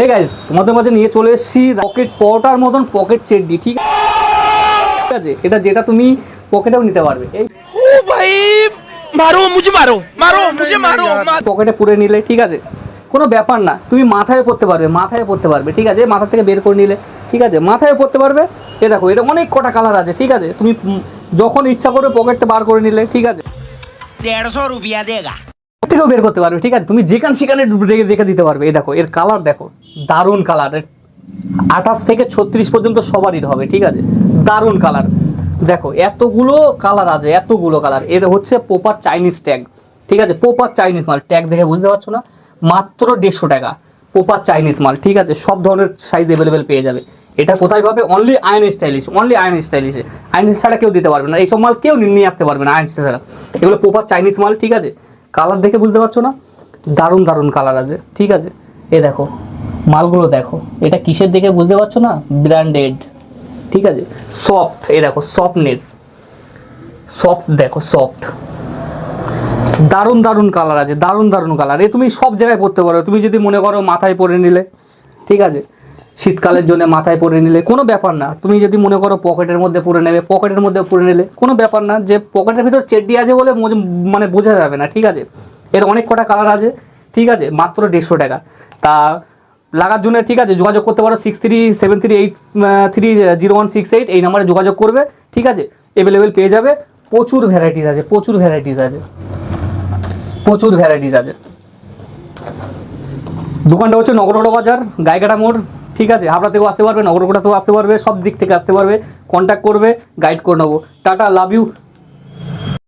Hey guys তোমাদের মাঝে নিয়ে চলে এসেছি পকেট পটার মতন পকেট চেড্ডি ঠিক আছে? এটা যেটা তুমি পকেটেও নিতে পারবে। এই পকেটে পুরে নিলে ঠিক আছে? কোনো ব্যাপার না তুমি মাথায় পড়তে পারবে মাথায় পড়তে পারবে ঠিক আছে? মাথা থেকে বের করে নিলে ঠিক আছে? মাথায় পড়তে পারবে? এ দেখো এটা অনেক কটা কালার আছে ঠিক আছে? তুমি যখন ইচ্ছা করবে পকেটটা বার করে নিলে ঠিক আছে? দেড়শো রুপিয়া দেগা। থেকেও বের করতে পারবে, ঠিক আছে? তুমি যেখানে সেখানে রেখে দিতে পারবে। এই দেখো, এর কালার দেখো, দারুণ কালার আঠাশ থেকে ছত্রিশ পর্যন্ত সবারই হবে, ঠিক আছে? দারুণ কালার দেখো, এতগুলো কালার আছে, এতগুলো কালারের হচ্ছে প্রপার চাইনিজ ট্যাগ ঠিক আছে? প্রপার চাইনিজ মাল। ট্যাগ দেখে বুঝতে পারছ না? মাত্র দেড়শো টাকা। প্রপার চাইনিজ মাল, ঠিক আছে? সব ধরনের সাইজ অ্যাভেলেবেল পেয়ে যাবে। এটা কোথায় পাবে? Only Ayon stylish only Ayon স্টাইলিশে ion ছাড়া কেউ দিতে পারবে না। এইসব মাল কেউ নিয়ে আসতে পারবে না আয়ন ছাড়া। এগুলো প্রপার চাইনিজ মাল, ঠিক আছে? কালার দেখে বুঝতে পারছ না? দারুণ দারুণ কালার আছে, ঠিক আছে? এ দেখো, মালগুলো দেখো, এটা কিসের দেখে বুঝতে পারছ না? ব্র্যান্ডেড, ঠিক আছে? সফট, এ দেখো, সফটনেস, সফট দেখো, সফট। দারুণ দারুণ কালার আছে, দারুণ দারুণ কালার। এ তুমি সব জায়গায় পরতে পারো, তুমি যদি মনে করো মাথায় পরে নিলে, ঠিক আছে? শীতকালের জন্য মাথায় পরে নিলে কোনো ব্যাপার না। তুমি যদি মনে করো পকেটের মধ্যে পরে নেবে, পকেটের মধ্যে পরে নিলে কোনো ব্যাপার না। যে পকেটের ভিতর চেড্ডি আছে বলে মানে বোঝা যাবে না, ঠিক আছে? এর অনেক কটা কালার আছে, ঠিক আছে? মাত্র দেড়শো টাকা। তা লাগার জন্য ঠিক আছে, যোগাযোগ করতে পারো six three seven three eight three zero one six eight এই নাম্বারে যোগাযোগ করবে, ঠিক আছে? অ্যাভেলেবেল পেয়ে যাবে। প্রচুর ভ্যারাইটিস আছে, প্রচুর ভ্যারাইটিস আছে। প্রচুর ভ্যারাইটিস আছে। দোকানটা হচ্ছে নগরকোটা বাজার গাইঘাটা মোড়। ঠিক আছে, হাবড়া থেকেও আসতে পারবে, নগরকোটা থেকেও আসতে পারবে, সব দিক থেকে আসতে পারবে কন্ট্যাক্ট করবে গাইড করে নেব। Tata love you